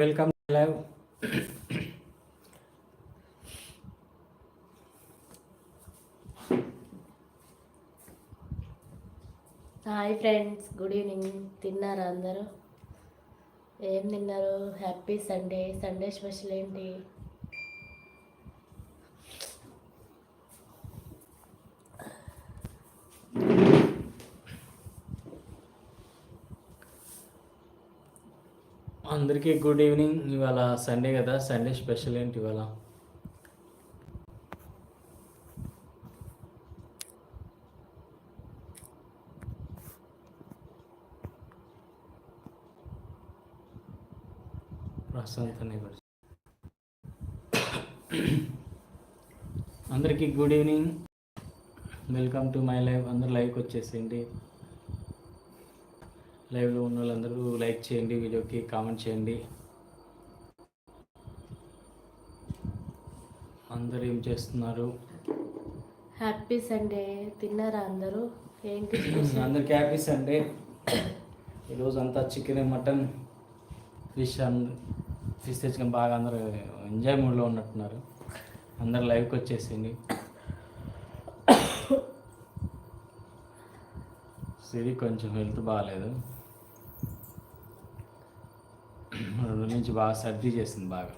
Welcome live hi friends good evening తిన్నారా అందరూ? ఏం తిన్నారు? హ్యాపీ సండే సండే స్పెషల్ ఏంటి? అందరికీ గుడ్ ఈవినింగ్ ఇవాళ సండే కదా? సండే స్పెషల్ ఏంటి ఇవాళ? అందరికీ good evening welcome to my live అందరు లైవ్కి వచ్చేసేయండి. లైవ్లో ఉన్న వాళ్ళందరూ లైక్ చేయండి వీడియోకి కామెంట్ చేయండి. అందరూ ఏం చేస్తున్నారు? హ్యాపీ సండే తిన్నారా అందరూ? ఏంటి అందరికి హ్యాపీ సండే ఈరోజు అంతా చికెన్ మటన్ ఫిష్ ఫిష్ తెచ్చుకొని బాగా అందరూ ఎంజాయ్ మూడ్లో ఉన్నట్టున్నారు. అందరు లైవ్కి వచ్చేసింది సిరి కొంచెం హెల్త్ బాగాలేదు రెండు రోజుల నుంచి బాగా సర్ది చేసింది బాగా.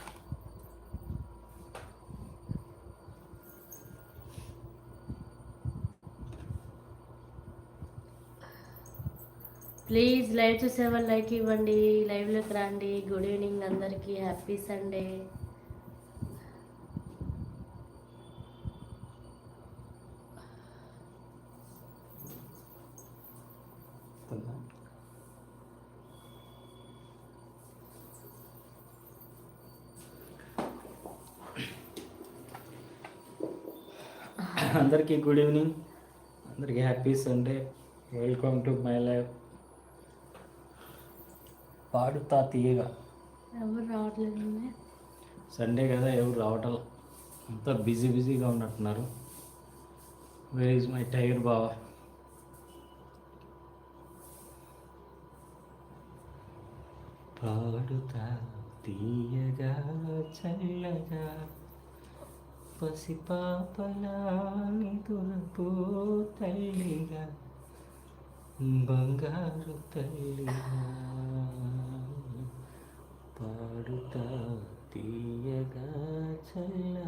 ప్లీజ్ లైవ్ చూసేవాళ్ళు లైక్ ఇవ్వండి లైవ్లోకి రండి. గుడ్ ఈవినింగ్ అందరికీ. Happy Sunday. అందరికీ గుడ్ ఈవినింగ్. అందరికీ happy Sunday. Welcome to my life. Paaduta Teeyaga. ఎవరు రావట్లేదు సండే కదా ఎవరు రావటం అంతా బిజీ బిజీగా ఉన్నట్టున్నారు. వేర్ ఈజ్ మై టైగర్ బావా? పాడుతా తీయగా చల్లగా. పసిపాపలా నిదురపో తల్లిగా బంగారు తల్లిగా పాడుతా తీయగా చల్లి